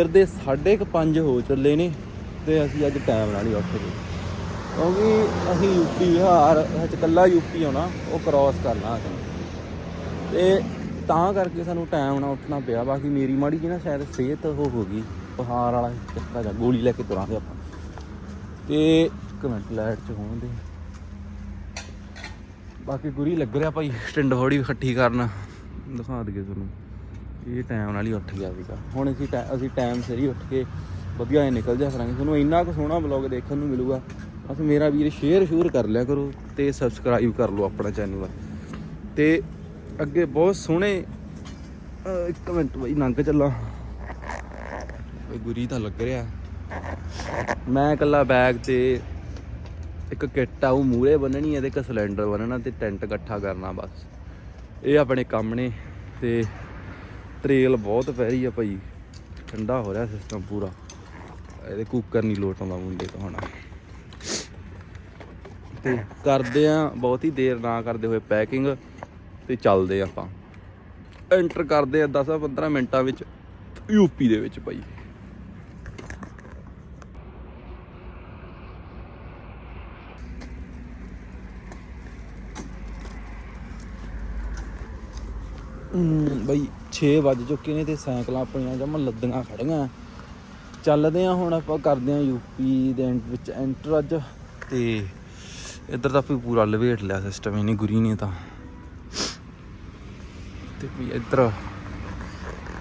ਸਵੇਰ ਦੇ 5:30 ਹੋ ਚੱਲੇ ਨੇ ਤੇ ਅਸੀਂ ਅੱਜ ਟਾਈਮ ਨਾਲ ਹੀ ਉੱਠ ਗਏ। ਕਿਉਂਕਿ ਅਸੀਂ ਯੂਪੀ ਬਿਹਾਰ ਵਿੱਚ ਕੱਲਾ ਯੂਪੀ ਆਉਣਾ ਉਹ ਕ੍ਰਾਸ ਕਰਨਾ ਅਸੀਂ। ਤੇ ਤਾਂ ਕਰਕੇ ਸਾਨੂੰ ਟਾਈਮ ਨਾਲ ਉੱਠਣਾ ਪਿਆ। ਬਾਕੀ ਮੇਰੀ ਮਾੜੀ ਜੀ ਨਾ ਸ਼ਾਇਦ ਸਿਹਤ ਉਹ ਹੋ ਗਈ, ਬੁਖਾਰ ਵਾਲਾ ਚੱਕਾ ਜਾ ਗੋਲੀ ਲੈ ਕੇ ਤੁਰਾਂਗੇ ਆਪਾਂ। ਤੇ ਇੱਕ ਮਿੰਟ ਲਾਈਟ ਚ ਹੋਣ ਦੇ। ਬਾਕੀ ਗੁਰੀ ਲੱਗ ਰਿਹਾ ਭਾਈ, ਸਟਿੰਡ ਫੋੜੀ ਇਕੱਠੀ ਕਰਨ। ਦਿਖਾ ਦਈਏ ਤੁਹਾਨੂੰ। ਇਹ ਟਾਈਮ ਨਾਲ ਹੀ ਉੱਠ ਗਿਆ ਸੀਗਾ। ਹੁਣ ਅਸੀਂ ਟੈ- ਅਸੀਂ ਟਾਈਮ ਸਿਰ ਹੀ ਉੱਠ ਕੇ ਵਧੀਆ ਜਿਹਾ ਨਿਕਲ ਜਾ ਕਰਾਂਗੇ। ਤੁਹਾਨੂੰ ਇੰਨਾ ਕੁ ਸੋਹਣਾ ਵਲੌਗ ਦੇਖਣ ਨੂੰ ਮਿਲੂਗਾ। ਬਸ ਮੇਰਾ ਵੀਰ ਸ਼ੇਅਰ ਸ਼ੂਰ ਕਰ ਲਿਆ ਕਰੋ ਤੇ ਸਬਸਕ੍ਰਾਈਬ ਕਰ ਲਓ ਆਪਣਾ ਚੈਨਲ ਤੇ ਅੱਗੇ ਬਹੁਤ ਸੋਹਣੇ ਇੱਕ ਮਿੰਟ ਬਈ, ਨੰਗ ਚੱਲਾਂ। ਗੁਰੀ ਤਾਂ ਲੱਗ ਰਿਹਾ। ਮੈਂ ਇਕੱਲਾ ਬੈਗ ਤੇ ਇੱਕ ਕਿੱਟ ਆ, ਉਹ ਮੂਰੇ ਬੰਨਣੀ ਹੈ ਤੇ ਇੱਕ ਸਿਲੰਡਰ ਬੰਨਣਾ ਤੇ ਟੈਂਟ ਇਕੱਠਾ ਕਰਨਾ ਬਸ। ਇਹ ਆਪਣੇ ਕੰਮ ਨੇ ਤੇ ਟ੍ਰੇਲ ਬਹੁਤ ਪੈ ਰਹੀ ਆ ਭਾਈ। ਠੰਡਾ ਹੋ ਰਿਹਾ ਸਿਸਟਮ ਪੂਰਾ। ਇਹਦੇ ਕੁੱਕਰ ਨਹੀਂ ਲੋਟ ਆਉਂਦਾ ਮੁੰਡੇ ਤੋਂ ਹੁਣ। ਤੇ ਕਰਦੇ ਆ ਹੀ ਦੇਰ ਨਾ ਕਰਦੇ ਹੋਏ ਪੈਕਿੰਗ ਤੇ ਚੱਲਦੇ ਆ ਆਪਾਂ। ਐਂਟਰ ਕਰਦੇ ਆ 10 15 ਮਿੰਟਾਂ ਵਿੱਚ ਯੂਪੀ ਦੇ ਵਿੱਚ ਭਾਈ। ਬਈ 6 ਵੱਜ ਚੁੱਕੇ ਨੇ ਤੇ ਸਾਈਕਲਾਂ ਆਪਣੀਆਂ ਜਮ ਲੱਦੀਆਂ ਖੜੀਆਂ। ਚੱਲਦੇ ਆ ਹੁਣ ਆਪਾਂ, ਕਰਦੇ ਆ ਯੂਪੀ ਦੇ ਐਂਡ ਵਿੱਚ ਐਂਟਰ ਅੱਜ। ਤੇ ਇੱਧਰ ਤਾਂ ਵੀ ਪੂਰਾ ਲਵੇਟ ਲਿਆ ਸਿਸਟਮ ਇਹਨੇ ਗੁਰੀ ਨੇ ਤਾਂ। ਤੇ ਵੀ ਇੱਧਰ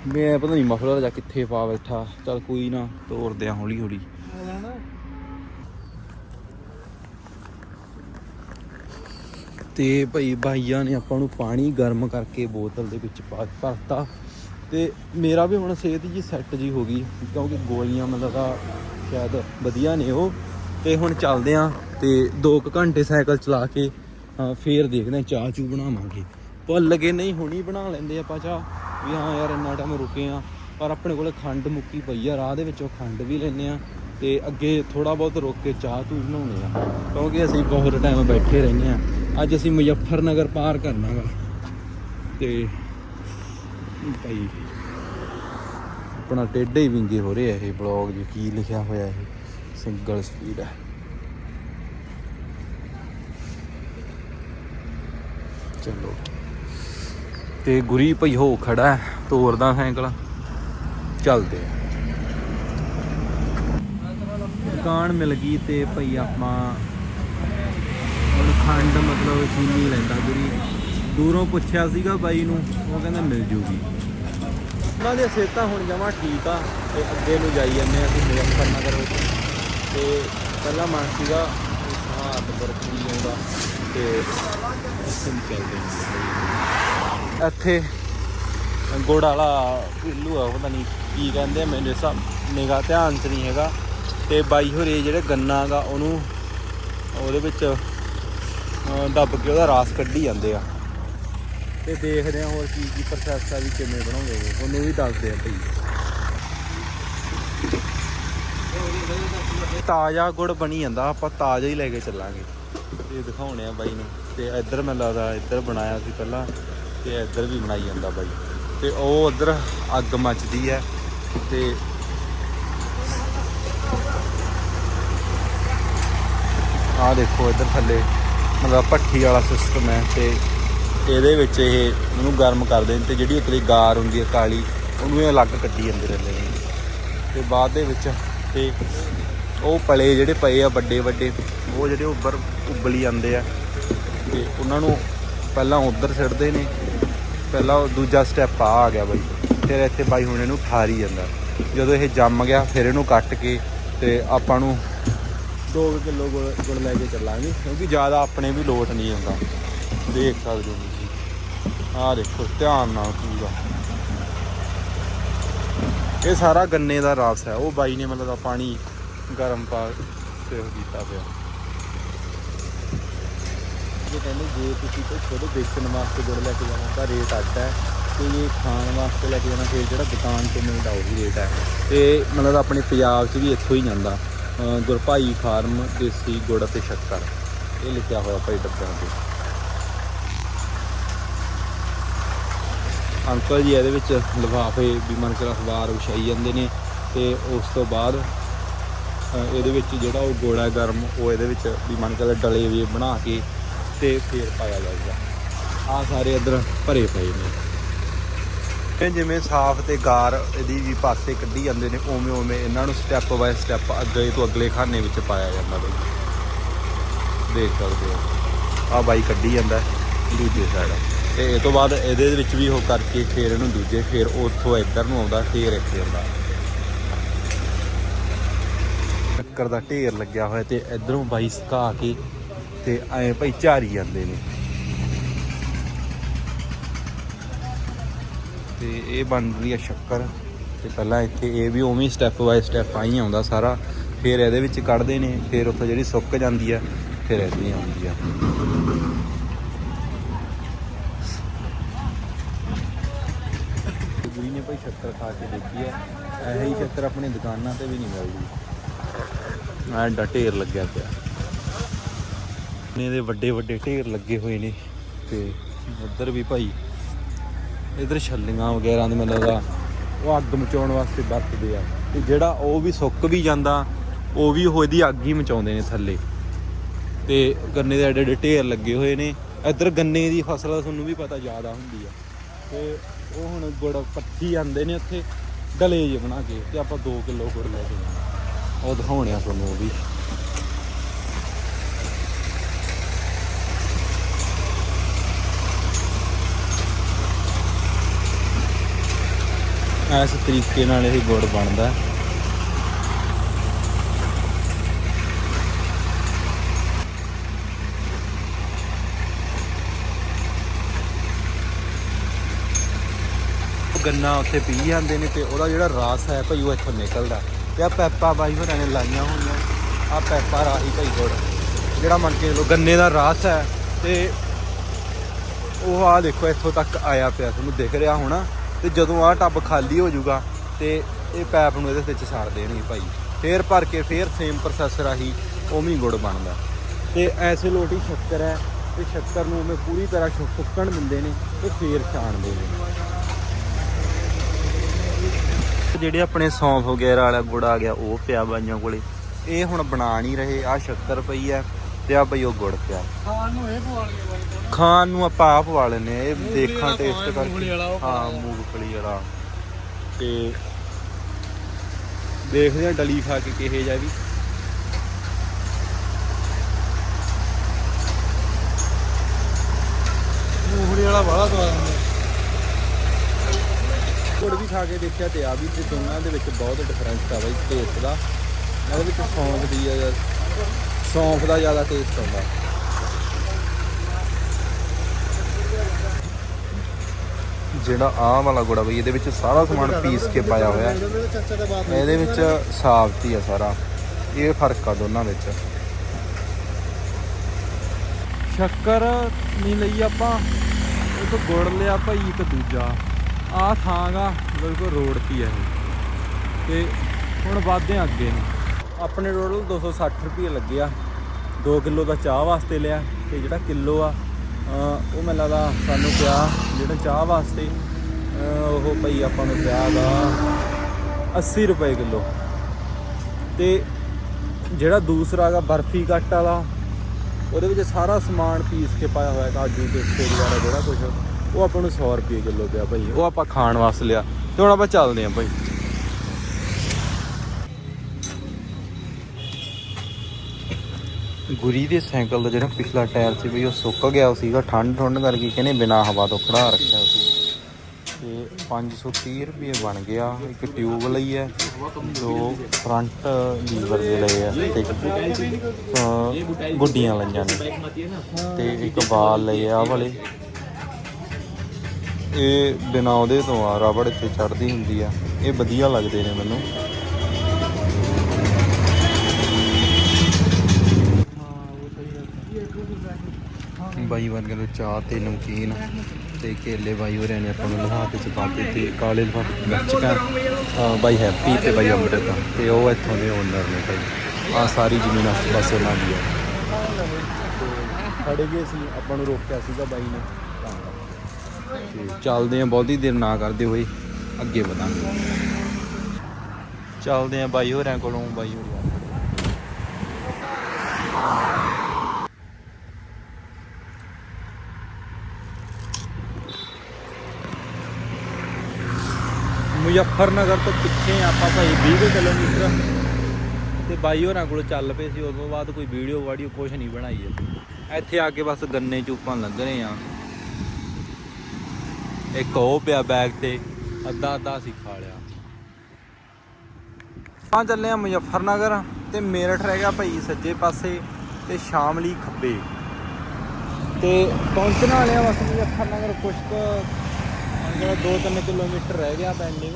ਮੈਂ ਪਤਾ ਨਹੀਂ ਮਫਲਰ ਜਾਂ ਕਿੱਥੇ ਪਾ ਬੈਠਾ। ਚੱਲ ਕੋਈ ਨਾ, ਤੋਰਦੇ ਆ ਹੌਲੀ ਹੌਲੀ ਤੇ ਭਾਈ ਭਾਈਆਂ ਨੇ ਆਪਾਂ ਨੂੰ ਪਾਣੀ ਗਰਮ ਕਰਕੇ ਬੋਤਲ ਦੇ ਵਿੱਚ ਪਾ ਭਰਤਾ। ਤੇ ਮੇਰਾ ਵੀ ਹੁਣ ਸਿਹਤ ਜੀ ਸੈੱਟ ਜੀ ਹੋ ਗਈ ਕਿਉਂਕਿ ਗੋਲੀਆਂ ਮਤਲਬ ਤਾਂ ਸ਼ਾਇਦ ਵਧੀਆ ਨੇ ਉਹ। ਤੇ ਹੁਣ ਚੱਲਦੇ ਆ ਤੇ 2 ਘੰਟੇ ਸਾਈਕਲ ਚਲਾ ਕੇ ਹਾਂ, ਫੇਰ ਦੇਖਦੇ ਆ ਚਾਹ ਚੂ ਬਣਾਵਾਂਗੇ। ਭੁੱਲ ਗਏ ਨਹੀਂ ਹੁਣੀ ਬਣਾ ਲੈਂਦੇ ਆਪਾਂ ਚਾਹ। ਵੀ ਹਾਂ ਯਾਰ ਇੰਨਾ ਟਾਈਮ ਰੁਕੇ ਆ ਪਰ ਆਪਣੇ ਕੋਲ ਖੰਡ ਮੁੱਕੀ ਪਈ ਆ ਰਾਹ ਦੇ ਵਿੱਚੋਂ ਖੰਡ ਵੀ ਲੈਨੇ ਆ। ਤੇ ਅੱਗੇ ਥੋੜਾ ਬਹੁਤ ਰੁਕ ਕੇ ਚਾਹ ਤੂ ਬਣਾਉਣੇ ਆ। ਕਿਉਂਕਿ ਅਸੀਂ ਬਹੁਤ ਟਾਈਮ ਬੈਠੇ ਰਹਿੰਦੇ ਆ। ਅੱਜ ਅਸੀਂ ਮੁਜ਼ੱਫਰਨਗਰ ਪਾਰ ਕਰਨਾ ਵਾ। ਤੇ ਭਾਈ, ਆਪਣਾ ਟੇਢੇ ਹੀ ਵਿੰਗੇ ਹੋ ਰਹੇ ਆ ਇਹ ਬਲੌਗ ਜੀ, ਕੀ ਲਿਖਿਆ ਹੋਇਆ ਇਹ? ਸਿੰਗਲ ਸਪੀਡ ਹੈ ਚਲੋ। ਤੇ ਗੁਰੀ ਭਈ ਹੋ ਖੜਾ, ਤੋਰਦਾ ਸਾਈਕਲ। ਚੱਲਦੇ ਆ। ਦੁਕਾਨ ਮਿਲ ਗਈ ਤੇ ਭਈ ਆਪਾਂ ਹੁਣ ਖੰਡ ਮਤਲਬ ਚੀਨੀ ਲੈਂਦਾ। ਗੁਰੀ ਦੂਰੋਂ ਪੁੱਛਿਆ ਸੀਗਾ ਬਾਈ ਨੂੰ, ਉਹ ਕਹਿੰਦਾ ਮਿਲ ਜੂਗੀ। ਉਹਨਾਂ ਦੀਆਂ ਸਿਹਤਾਂ ਹੁਣ ਜਮਾ ਠੀਕ ਆ ਤੇ ਅੱਗੇ ਨੂੰ ਜਾਈ ਜਾਂਦੇ ਆ, ਅਸੀਂ ਮੁਜ਼ੱਫਰਨਗਰ ਵਿੱਚ ਤੇ ਪਹਿਲਾ ਮਨ ਸੀਗਾ ਕਿ ਸਹਾਰਨਪੁਰ ਕੀ ਆਉਂਦਾ ਤੇ ਅਸੀਂ ਚੱਲਦੇ ਇੱਥੇ ਗੁੜ ਵਾਲਾ ਪਿੱਲੂ ਆ ਪਤਾ ਨਹੀਂ ਕੀ ਕਹਿੰਦੇ ਮੈਨੂੰ ਸਭ ਨਿਗਾ ਧਿਆਨ 'ਚ ਨਹੀਂ ਹੈਗਾ। ਤੇ ਬਾਈ ਹੋਰੇ ਜਿਹੜੇ ਗੰਨਾ ਦਾ ਉਹਨੂੰ ਉਹਦੇ ਵਿੱਚ ਦੱਬ ਕੇ ਉਹਦਾ ਰਾਸ ਕੱਢੀ ਜਾਂਦੇ ਆ। ਤੇ ਦੇਖਦੇ ਆ ਹੋਰ ਕੀ ਕੀ ਪ੍ਰੋਸੈਸ ਆ ਵੀ ਕਿਵੇਂ ਬਣਾਉਂਦੇ ਉਹ ਉਹਨੂੰ ਵੀ ਦੱਸਦੇ ਆ ਭਈ ਤਾਜ਼ਾ ਗੁੜ ਬਣੀ ਜਾਂਦਾ, ਆਪਾਂ ਤਾਜ਼ਾ ਹੀ ਲੈ ਕੇ ਚੱਲਾਂਗੇ। ਇਹ ਦਿਖਾਉਣੇ ਆ ਬਾਈ ਨੂੰ। ਤੇ ਇੱਧਰ ਮੈਨੂੰ ਲੱਗਦਾ ਇੱਧਰ ਬਣਾਇਆ ਸੀ ਪਹਿਲਾਂ, ਤੇ ਇੱਧਰ ਵੀ ਬਣਾਈ ਜਾਂਦਾ ਬਾਈ। ਤੇ ਉਹ ਉੱਧਰ ਅੱਗ ਮੱਚਦੀ ਹੈ, ਤੇ ਆਹ ਦੇਖੋ ਇੱਧਰ ਥੱਲੇ, ਮਤਲਬ ਭੱਠੀ ਵਾਲਾ ਸਿਸਟਮ ਹੈ ਤੇ ਇਹਦੇ ਵਿੱਚ ਇਹ ਇਹਨੂੰ ਗਰਮ ਕਰਦੇ ਨੇ ਤੇ ਜਿਹੜੀ ਇਕਲੀ ਗਾਰ ਹੁੰਦੀ ਹੈ ਕਾਲੀ, ਉਹਨੂੰ ਇਹ ਅਲੱਗ ਕੱਢੀ ਜਾਂਦੇ ਰਹਿੰਦੇ ਨੇ। ਤੇ ਬਾਅਦ ਦੇ ਵਿੱਚ ਤੇ ਉਹ ਪਲੇ ਜਿਹੜੇ ਪਏ ਆ ਵੱਡੇ ਵੱਡੇ, ਉਹ ਜਿਹੜੇ ਉੱਪਰ ਉਬਲੀ ਜਾਂਦੇ ਆ ਤੇ ਉਹਨਾਂ ਨੂੰ ਪਹਿਲਾਂ ਉਧਰ ਸਿੱਟਦੇ ਨੇ, ਪਹਿਲਾਂ ਉਹ ਦੂਜਾ ਸਟੈਪ ਆ ਆ ਗਿਆ ਬਾਈ। ਫਿਰ ਇੱਥੇ ਬਾਈ ਹੁਣ ਇਹਨੂੰ ਠਾਰੀ ਜਾਂਦਾ। ਜਦੋਂ ਇਹ ਜੰਮ ਗਿਆ, ਫਿਰ ਇਹਨੂੰ ਕੱਟ ਕੇ ਤੇ ਆਪਾਂ ਨੂੰ 2 ਕਿਲੋ ਗੁੜ ਗੁੜ ਲੈ ਕੇ ਚੱਲਾਂਗੇ, ਕਿਉਂਕਿ ਜ਼ਿਆਦਾ ਆਪਣੇ ਵੀ ਲੋਟ ਨਹੀਂ ਹੁੰਦਾ। ਦੇਖ ਸਕਦੇ ਹੋ ਤੁਸੀਂ। ਆਹ ਦੇਖੋ, ਧਿਆਨ ਨਾਲ ਪੂਰਾ। ਇਹ ਸਾਰਾ ਗੰਨੇ ਦਾ ਰਸ ਹੈ। ਉਹ ਬਾਈ ਨੇ ਮਤਲਬ ਪਾਣੀ ਗਰਮ ਪਾ ਕੇ ਕੀਤਾ ਪਿਆ। ਇਹ ਕਹਿੰਦੇ ਜੇ ਤੁਸੀਂ ਕੋਈ ਖੁਦ ਵੇਚਣ ਵਾਸਤੇ ਗੁੜ ਲੈ ਕੇ ਜਾਣਾ, ਤਾਂ ਰੇਟ ਅੱਡ ਹੈ। ਤੇ ਇਹ ਖਾਣ ਵਾਸਤੇ ਲੈ ਕੇ ਜਾਣਾ, ਫਿਰ ਜਿਹੜਾ ਦੁਕਾਨ ਤੇ ਮਿਲਦਾ, ਉਹ ਵੀ ਰੇਟ ਹੈ। ਤੇ ਮਤਲਬ ਆਪਣੇ ਪੰਜਾਬ 'ਚ ਵੀ ਇੱਥੋਂ ਹੀ ਜਾਂਦਾ। ਅਹ ਗੁਰਭਾਈ ਫਾਰਮ, ਦੇਸੀ ਗੁੜ ਅਤੇ ਸ਼ੱਕਰ। ਇਹ ਲਿਖਿਆ ਹੋਇਆ ਭਾਈ ਡੱਬਿਆਂ ਤੇ। ਅੰਕਲ ਜੀ, ਇਹਦੇ ਵਿੱਚ ਲਿਫਾਫੇ ਵੀ ਮਨ ਕਰ ਅਖਬਾਰ ਵਿਛਾਈ ਜਾਂਦੇ ਨੇ ਤੇ ਉਸ ਤੋਂ ਬਾਅਦ ਇਹਦੇ ਵਿੱਚ ਜਿਹੜਾ ਉਹ ਗੋਲਾ ਗਰਮ, ਉਹ ਇਹਦੇ ਵਿੱਚ ਵੀ ਮਨ ਕਰ ਡਲੇ ਵੀ ਬਣਾ ਕੇ ਤੇ ਫੇਰ ਪਾਇਆ ਜਾਊਗਾ। ਆ ਸਾਰੇ ਇਧਰ ਭਰੇ ਪਏ ਨੇ। ਜਿਵੇਂ ਸਾਫ਼ ਤੇ ਗਾਰ ਇਹਦੀ ਵੀ ਪਾਸੇ ਕੱਢੀ ਜਾਂਦੇ ਨੇ, ਉਵੇਂ ਉਵੇਂ ਇਹਨਾਂ ਨੂੰ ਸਟੈਪ ਬਾਏ ਸਟੈਪ ਅੱਗੇ ਤੋਂ ਅਗਲੇ ਖਾਨੇ ਵਿੱਚ ਪਾਇਆ ਜਾਂਦਾ ਬਈ ਦੇਖ ਸਕਦੇ ਹੋ। ਆ ਬਾਈ ਕੱਢੀ ਜਾਂਦਾ ਦੂਜੇ ਸਾਈਡ ਤੇ ਇਹ ਤੋਂ ਬਾਅਦ ਇਹਦੇ ਵਿੱਚ ਵੀ ਉਹ ਕਰਕੇ ਫੇਰ ਇਹਨੂੰ ਦੂਜੇ, ਫੇਰ ਉੱਥੋਂ ਇੱਧਰ ਨੂੰ ਆਉਂਦਾ, ਫੇਰ ਇੱਥੇ ਆਉਂਦਾ। ਟੱਕਰ ਦਾ ਢੇਰ ਲੱਗਿਆ ਹੋਇਆ ਤੇ ਇਧਰੋਂ ਬਾਈ ਸੁਕਾ ਕੇ ਤੇ ਐ ਭਾਈ ਝਾਰੀ ਜਾਂਦੇ ਨੇ। ਤੇ ਇਹ ਬਣ ਰਹੀ ਹੈ ਸ਼ੱਕਰ। ਤੇ ਪਹਿਲਾਂ ਇੱਥੇ ਇਹ ਵੀ ਉਵੇਂ ਸਟੈਪ ਬਾਏ ਸਟੈਪ ਆਈ ਆਉਂਦਾ ਸਾਰਾ। ਫਿਰ ਇਹਦੇ ਵਿੱਚ ਕੱਢਦੇ ਨੇ, ਫਿਰ ਉੱਥੋਂ ਜਿਹੜੀ ਸੁੱਕ ਜਾਂਦੀ ਆ, ਫਿਰ ਇਹਦੀ ਆਉਂਦੀ ਆ। ਗੁਰੀ ਨੇ ਭਾਈ ਸ਼ੱਕਰ ਖਾ ਕੇ ਦੇਖੀ ਆ। ਇਹੋ ਹੀ ਸ਼ੱਕਰ ਆਪਣੀ ਦੁਕਾਨਾਂ ਤੇ ਵੀ ਨਹੀਂ ਮਿਲਦੀ। ਐਡਾ ਢੇਰ ਲੱਗਿਆ ਪਿਆ। ਨੇ ਦੇ ਵੱਡੇ ਵੱਡੇ ਢੇਰ ਲੱਗੇ ਹੋਏ ਨੇ। ਤੇ ਉੱਧਰ ਵੀ ਭਾਈ ਇਧਰ ਛੱਲੀਆਂ ਵਗੈਰਾ ਦੇ ਮੈਨੂੰ ਲੱਗਦਾ ਉਹ ਅੱਗ ਮਚਾਉਣ ਵਾਸਤੇ ਵਰਤਦੇ ਆ। ਤੇ ਜਿਹੜਾ ਉਹ ਵੀ ਸੁੱਕ ਵੀ ਜਾਂਦਾ, ਉਹ ਵੀ ਉਹ ਇਹਦੀ ਅੱਗ ਹੀ ਮਚਾਉਂਦੇ ਨੇ ਥੱਲੇ। ਤੇ ਗੰਨੇ ਦੇ ਐਡੇ ਐਡੇ ਢੇਰ ਲੱਗੇ ਹੋਏ ਨੇ। ਇੱਧਰ ਗੰਨੇ ਦੀ ਫਸਲ ਦਾ ਤੁਹਾਨੂੰ ਵੀ ਪਤਾ ਜ਼ਿਆਦਾ ਹੁੰਦੀ ਆ। ਤੇ ਉਹ ਹੁਣ ਗੁੜ ਪੱਠੀ ਆਂਦੇ ਨੇ ਉੱਥੇ ਡਲੇ ਜੇ ਬਣਾ ਕੇ ਤੇ ਆਪਾਂ 2 ਕਿਲੋ ਗੁੜ ਲੈ ਕੇ ਜਾਣਾ ਉਹ ਦਿਖਾਉਣੇ ਆ ਤੁਹਾਨੂੰ ਉਹ ਵੀ। ਇਸ ਤਰੀਕੇ ਨਾਲ ਇਹ ਗੁੜ ਬਣਦਾ। ਗੰਨਾ ਉੱਥੇ ਪੀ ਜਾਂਦੇ ਨੇ ਤੇ ਉਹਦਾ ਜਿਹੜਾ ਰਾਸ ਹੈ ਭਾਈ ਉਹ ਇੱਥੋਂ ਨਿਕਲਦਾ। ਤੇ ਆ ਪੈਪਾ ਬਾਈ ਹੋਰਾਂ ਨੇ ਲਾਈਆਂ ਹੋਈਆਂ। ਆ ਪੈਪਾ ਰਾਹੀ ਭਾਈ ਗੁੜ, ਜਿਹੜਾ ਮੰਨ ਕੇ ਲੋ ਗੰਨੇ ਦਾ ਰਾਸ ਹੈ। ਤੇ ਉਹ ਆ ਦੇਖੋ ਇੱਥੋਂ ਤੱਕ ਆਇਆ ਪਿਆ। ਤੁਹਾਨੂੰ ਦਿਖ ਰਿਹਾ ਹੋਣਾ। ਤੇ ਜਦੋਂ ਆਹ ਟੱਬ ਖਾਲੀ ਹੋ ਜਾਊਗਾ ਤੇ ਇਹ ਪੈਪ ਨੂੰ ਇਹਦੇ ਵਿੱਚ ਛੱਡ ਦੇਣਗੇ ਭਾਈ। ਫੇਰ ਭਰ ਕੇ ਫੇਰ ਸੇਮ ਪ੍ਰੋਸੈਸ ਰਾਹੀਂ ਉਵੇਂ ਗੁੜ ਬਣਦਾ। ਤੇ ਐਸੇ ਲੋਟੀ ਸ਼ੱਕਰ ਹੈ, ਤੇ ਸ਼ੱਕਰ ਨੂੰ ਉਵੇਂ ਪੂਰੀ ਤਰ੍ਹਾਂ ਸੁ- ਸੁੱਕਣ ਦਿੰਦੇ ਨੇ ਤੇ ਫੇਰ ਛਾਣਦੇ ਨੇ। ਜਿਹੜੇ ਆਪਣੇ ਸੌਂਫ ਵਗੈਰਾ ਵਾਲਾ ਗੁੜ ਆ ਗਿਆ, ਉਹ ਪਿਆ ਬਾਈਆਂ ਕੋਲੇ। ਇਹ ਹੁਣ ਬਣਾ ਨਹੀਂ ਰਹੇ ਆ ਸ਼ੱਕਰ ਪਈ ਹੈ। ਤੇ ਆ ਬਈ ਉਹ ਗੁੜ ਪਿਆ। ਖਾਣ ਨੂੰ ਇਹ ਪਵਾ ਲਈਏ ਬਾਈ ਕੋਲ ਖਾਣ ਨੂੰ ਆਪਾਂ ਆਪ ਵਾਲੇ ਨੇ ਇਹ ਮੂੰਗਫਲੀ ਦੇਖਾਂ ਵਾਲਾ ਟੇਸਟ ਮੂੰਗਫਲੀ ਕਰਕੇ। ਵਾਲਾ ਉਹ ਹਾਂ ਪਾਉਣਾ। ਮੂੰਗਫਲੀ ਵਾਲਾ। ਤੇ ਦੇਖਦੇ ਆ ਡਲੀ ਖਾ ਕੇ ਕਿਹੇ ਜਾ ਵੀ। ਮੂੰਗਫਲੀ ਵਾਲਾ ਬਾਹਲਾ ਸਵਾਦ ਹੁੰਦਾ। ਗੁੜ ਵੀ ਖਾ ਕੇ ਦੇਖਿਆ ਤੇ ਆ ਵੀ ਤੇ ਦੋਨਾਂ ਦੇ ਵਿੱਚ ਬਹੁਤ ਡਿਫਰੈਂਸ ਆ ਬਾਈ ਟੇਸਟ ਦਾ। ਇਹਦੇ ਵਿੱਚ ਸੌਂਫ ਦੀ ਆ ਸੌਂਫ ਦਾ ਜ਼ਿਆਦਾ ਟੇਸਟ ਆਉਂਦਾ ਜਿਹੜਾ ਆਹ ਵਾਲਾ ਗੁੜਾ ਬਈ ਇਹਦੇ ਵਿੱਚ ਸਾਰਾ ਸਮਾਨ ਪੀਸ ਕੇ ਪਾਇਆ ਹੋਇਆ ਹੈ। ਇਹਦੇ ਵਿੱਚ ਸਾਫਤੀ ਆ ਸਾਰਾ। ਇਹ ਫ਼ਰਕ ਆ ਦੋਨਾਂ ਵਿੱਚ। ਸ਼ੱਕਰ ਨਹੀਂ ਲਈ ਆਪਾਂ ਇੱਕ ਗੁੜ ਲਿਆ ਭਾਈ ਇੱਕ ਦੂਜਾ। ਆਹ ਥਾਂਗਾ ਬਿਲਕੁਲ ਰੋਡ ਤੇ ਆ ਇਹ। ਤੇ ਹੁਣ ਵੱਧਦੇ ਆ ਅੱਗੇ ਨੂੰ। ਆਪਣੇ ਟੋਟਲ 260 ਰੁਪਏ ਲੱਗੇ ਆ। 2 ਕਿਲੋ ਦਾ ਚਾਹ ਵਾਸਤੇ ਲਿਆ ਤੇ ਜਿਹੜਾ ਕਿਲੋ ਆ ਉਹ ਮੈਨੂੰ ਲੱਗਦਾ ਸਾਨੂੰ ਪਿਆ ਜਿਹੜਾ ਚਾਹ ਵਾਸਤੇ, ਅਹ, ਉਹ ਭਾਈ ਆਪਾਂ ਨੂੰ ਪਿਆ ਦਾ 80 ਰੁਪਏ ਕਿਲੋ। ਤੇ ਜਿਹੜਾ ਦੂਸਰਾ ਹੈਗਾ ਬਰਫੀ ਕੱਟ ਵਾਲਾ, ਉਹਦੇ ਵਿੱਚ ਸਾਰਾ ਸਮਾਨ ਪੀਸ ਕੇ ਪਾਇਆ ਹੋਇਆ ਕਾਜੂ ਪਿਸਤੇ ਵਗੈਰਾ ਜਿਹੜਾ ਕੁਝ ਉਹ ਆਪਾਂ ਨੂੰ 100 ਰੁਪਏ ਕਿਲੋ ਪਿਆ ਭਾਈ, ਉਹ ਆਪਾਂ ਖਾਣ ਵਾਸਤੇ ਲਿਆ। ਤੇ ਹੁਣ ਆਪਾਂ ਚੱਲਦੇ ਆਂ ਭਾਈ। ਗੁਰੀ ਦੇ ਸਾਈਕਲ ਦਾ ਜਿਹੜਾ ਪਿਛਲਾ ਟਾਇਰ ਸੀ ਵੀ ਉਹ ਸੁੱਕ ਗਿਆ ਸੀਗਾ, ਠੰਡ ਠੰਡ ਕਰਕੇ ਕਹਿੰਦੇ ਬਿਨਾ ਹਵਾ ਤੋਂ ਖੜਾ ਰੱਖਿਆ ਸੀ। ਤੇ 530 ਰੁਪਏ ਬਣ ਗਿਆ, ਇੱਕ ਟਿਊਬ ਲਈ ਹੈ, ਦੋ ਫਰੰਟ ਲੀਵਰ ਦੇ ਲਏ ਆ, ਤੇ ਇੱਕ ਗੁੱਡੀਆਂ ਲਈਆਂ ਨੇ, ਤੇ ਇੱਕ ਬਾਲ ਲਏ ਆ ਵਾਲੇ। ਇਹ ਬਿਨਾ ਉਹਦੇ ਤੋਂ ਆ, ਰਬੜ ਇੱਥੇ ਚੜਦੀ ਹੁੰਦੀ ਆ, ਇਹ ਵਧੀਆ ਲੱਗਦੇ ਨੇ ਮੈਨੂੰ। ਬਾਈ ਵਰਗੇ ਤੋਂ ਚਾਹ ਤੇ ਨਮਕੀਨ ਤੇ ਕੇਲੇ ਬਾਈ ਹੋਰਾਂ ਨੇ ਆਪਾਂ ਨੂੰ ਲਿਫਾਫੇ ਚ ਪਾ ਕੇ ਤੇ ਕਾਲੇ ਲਿਫਾਫੇ ਵਿੱਚ ਕਾ ਬਾਈ ਹੈਪੀ ਤੇ ਬਾਈ ਅੰਮ੍ਰਿਤ ਤੇ ਉਹ ਇੱਥੋਂ ਦੇ ਓਨਰ ਨੇ ਭਾਈ ਆ ਸਾਰੀ ਜ਼ਮੀਨ ਆਸੇ ਪਾਸੇ ਉਹਨਾਂ ਦੀ ਆ। ਖੜੇ ਗਏ ਸੀ ਆਪਾਂ ਨੂੰ ਰੋਕਿਆ ਸੀਗਾ ਬਾਈ ਨੇ। ਤੇ ਚੱਲਦੇ ਆ ਬਹੁਤੀ ਦੇਰ ਨਾ ਕਰਦੇ ਹੋਏ ਅੱਗੇ ਵਧਾਂਗੇ। ਚੱਲਦੇ ਆ ਬਾਈ ਹੋਰਾਂ ਕੋਲੋਂ ਬਾਈ ਹੋਰਾਂ ਮੁਜ਼ੱਫਰਨਗਰ ਤੋਂ ਪਿੱਛੇ ਆਪਾਂ ਭਾਈ 20 ਕੁ ਕਿਲੋਮੀਟਰ ਤੇ ਬਾਈ ਹੋਰਾਂ ਕੋਲ ਚੱਲ ਪਏ ਸੀ ਉਸ ਤੋਂ ਬਾਅਦ ਕੋਈ ਵੀਡੀਓ ਵਾਡੀਓ ਕੁਝ ਨਹੀਂ ਬਣਾਈ ਇੱਥੇ ਆ ਕੇ ਬਸ ਗੰਨੇ ਚੂਪਾਂ ਲੰਘ ਰਹੇ ਆ। ਇੱਕ ਉਹ ਪਿਆ ਬੈਗ ਤੇ, ਅੱਧਾ ਅੱਧਾ ਅਸੀਂ ਖਾ ਲਿਆ। ਆਪਾਂ ਚੱਲੇ ਆ ਮੁਜ਼ੱਫਰਨਗਰ, ਤੇ ਮੇਰਠ ਰਹਿ ਗਿਆ ਭਾਈ ਸੱਜੇ ਪਾਸੇ ਤੇ ਸ਼ਾਮਲੀ ਖੱਬੇ। ਤੇ ਪਹੁੰਚਣ ਵਾਲੇ ਆ ਬਸ ਮੁਜ਼ੱਫਰਨਗਰ ਕੁਛ ਕੁ ਜਿਹੜਾ 2-3 ਕਿਲੋਮੀਟਰ ਰਹਿ ਗਿਆ ਪੈਂਡਿੰਗ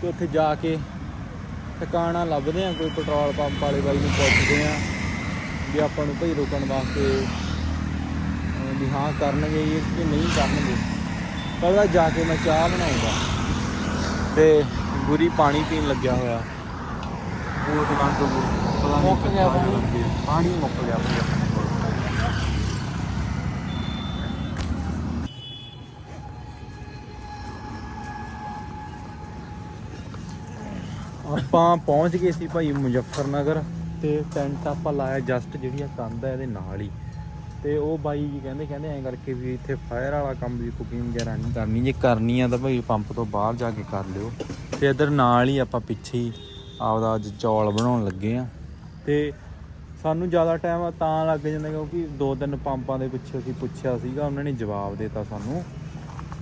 ਤੇ ਉੱਥੇ ਜਾ ਕੇ ਟਿਕਾਣਾ ਲੱਭਦੇ ਆ ਕੋਈ ਪੈਟਰੋਲ ਪੰਪ ਵਾਲੇ ਬਾਈ ਨੂੰ ਪੁੱਛਦੇ ਆ ਵੀ ਆਪਾਂ ਨੂੰ ਭਾਈ ਰੁਕਣ ਵਾਸਤੇ ਵੀ ਹਾਂ ਕਰਨਗੇ ਜੀ ਕਿ ਨਹੀਂ ਕਰਨਗੇ। ਪਹਿਲਾਂ ਜਾ ਕੇ ਮੈਂ ਚਾਹ ਬਣਾਉਂਗਾ ਤੇ ਗੁਰੀ ਪਾਣੀ ਪੀਣ ਲੱਗਿਆ ਹੋਇਆ। ਉਹ ਦੁਕਾਨ ਤੋਂ ਪਤਾ ਨਹੀਂ ਪਾਣੀ ਮੁੱਕ ਗਿਆ ਭਾਈ ਆਪਣੇ ਕੋਲ ਆਪਾਂ ਪਹੁੰਚ ਗਏ ਸੀ ਭਾਈ ਮੁਜ਼ੱਫਰਨਗਰ ਤੇ ਟੈਂਟ ਆਪਾਂ ਲਾਇਆ ਜਸਟ ਜਿਹੜੀ ਆ ਕੰਧ ਹੈ ਇਹਦੇ ਨਾਲ ਹੀ। ਤੇ ਉਹ ਬਾਈ ਜੀ ਕਹਿੰਦੇ ਕਹਿੰਦੇ ਐਂ ਕਰਕੇ ਵੀ ਇੱਥੇ ਫਾਇਰ ਵਾਲਾ ਕੰਮ ਵੀ ਕੁਕਿੰਗ ਵਗੈਰਾ ਨਹੀਂ ਕਰਨੀ, ਜੇ ਕਰਨੀ ਆ ਤਾਂ ਭਾਈ ਪੰਪ ਤੋਂ ਬਾਹਰ ਜਾ ਕੇ ਕਰ ਲਿਓ। ਤੇ ਇਧਰ ਨਾਲ ਹੀ ਆਪਾਂ ਪਿੱਛੇ ਹੀ ਆਪਦਾ ਅੱਜ ਚੌਲ ਬਣਾਉਣ ਲੱਗੇ ਆ। ਤੇ ਸਾਨੂੰ ਜ਼ਿਆਦਾ ਟਾਈਮ ਤਾਂ ਲੱਗ ਜਾਂਦਾ ਕਿਉਂਕਿ ਦੋ ਤਿੰਨ ਪੰਪਾਂ ਦੇ ਪਿੱਛੇ ਅਸੀਂ ਪੁੱਛਿਆ ਸੀਗਾ, ਉਹਨਾਂ ਨੇ ਜਵਾਬ ਦਿੱਤਾ ਸਾਨੂੰ।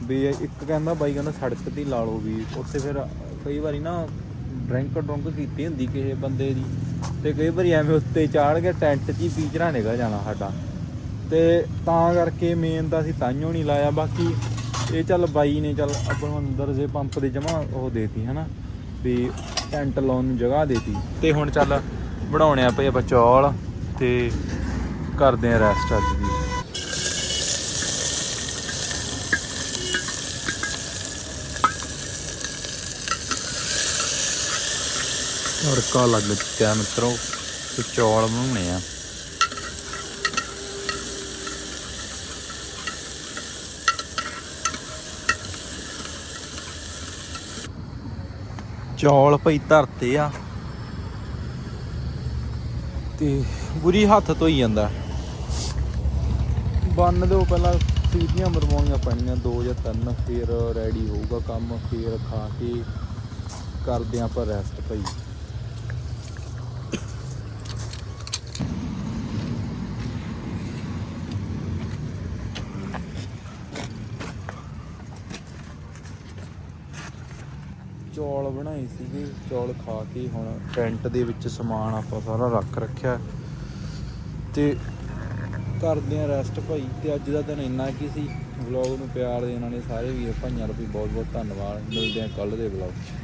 ਵੀ ਇੱਕ ਕਹਿੰਦਾ ਬਾਈ ਕਹਿੰਦਾ ਸੜਕ ਤੇ ਲਾ ਲਓ ਵੀ, ਉੱਥੇ ਫਿਰ ਕਈ ਵਾਰੀ ਨਾ ਡਰਿੰਕ ਡਰੰਕ ਕੀਤੀ ਹੁੰਦੀ ਕਿਸੇ ਬੰਦੇ ਦੀ। ਤੇ ਕਈ ਵਾਰੀ ਐਵੇਂ ਉੱਤੇ ਚਾੜ ਕੇ ਟੈਂਟ 'ਚ ਹੀ ਪੀਚਰਾ ਨਿਕਲ ਜਾਣਾ ਸਾਡਾ। ਤੇ ਤਾਂ ਕਰਕੇ ਮੇਨ ਤਾਂ ਅਸੀਂ ਤਾਂਿਓ ਨਹੀਂ ਲਾਇਆ। ਬਾਕੀ ਇਹ ਚੱਲ ਬਾਈ ਨੇ ਚੱਲ ਆਪਾਂ ਨੂੰ ਅੰਦਰ ਜੇ ਪੰਪ ਦੇ ਜਮਾ ਉਹ ਦੇਤੀ, ਹਨਾ? ਵੀ ਟੈਂਟ ਲਾਉਣ ਨੂੰ ਜਗ੍ਹਾ ਦੇਤੀ। ਤੇ ਹੁਣ ਚੱਲ ਬਣਾਉਣੇ ਆ ਪਏ ਆਪਾਂ ਚੌਲ ਤੇ ਕਰਦੇ ਆ ਰੈਸਟ ਅੱਜ ਦੀ। ਤੜਕਾ ਲੱਗ ਚੁੱਕਿਆ ਮਿੱਤਰੋ? ਤੇ ਚੌਲ ਬਣਾਉਣੇ ਆ। ਚੌਲ ਭਈ ਧਰਤੇ ਆ। ਤੇ ਬੁਰੀ ਹੱਥ ਧੋਈ ਜਾਂਦਾ। ਬੰਨ ਦਿਓ ਪਹਿਲਾਂ ਸੀਟੀਆਂ ਮਰਵਾਉਣੀਆਂ ਪੈਣੀਆਂ, ਦੋ ਜਾਂ ਤਿੰਨ, ਫਿਰ ਰੈਡੀ ਹੋਊਗਾ ਕੰਮ, ਫਿਰ ਖਾ ਕੇ ਕਰਦੇ ਆਂ ਆਪਾਂ ਰੈਸਟ ਭਾਈ। ਚੌਲ ਬਣਾਈ ਸੀਗੀ, ਚੌਲ ਖਾ ਕੇ ਹੁਣ ਟੈਂਟ ਦੇ ਵਿੱਚ ਸਮਾਨ ਆਪਾਂ ਸਾਰਾ ਰੱਖ ਰੱਖਿਆ। ਤੇ ਕਰਦੇ ਆ ਰੈਸਟ ਭਾਈ। ਤੇ ਅੱਜ ਦਾ ਦਿਨ ਇੰਨਾ ਕੀ ਸੀ। ਵਲੌਗ ਨੂੰ ਪਿਆਰ ਦੇਣ ਵਾਲੇ ਸਾਰੇ ਵੀਰ, ਭਾਈਆਂ ਦਾ ਵੀ ਬਹੁਤ ਬਹੁਤ ਧੰਨਵਾਦ। ਮਿਲਦੇ ਆ ਕੱਲ ਦੇ ਵਲੌਗ 'ਚ।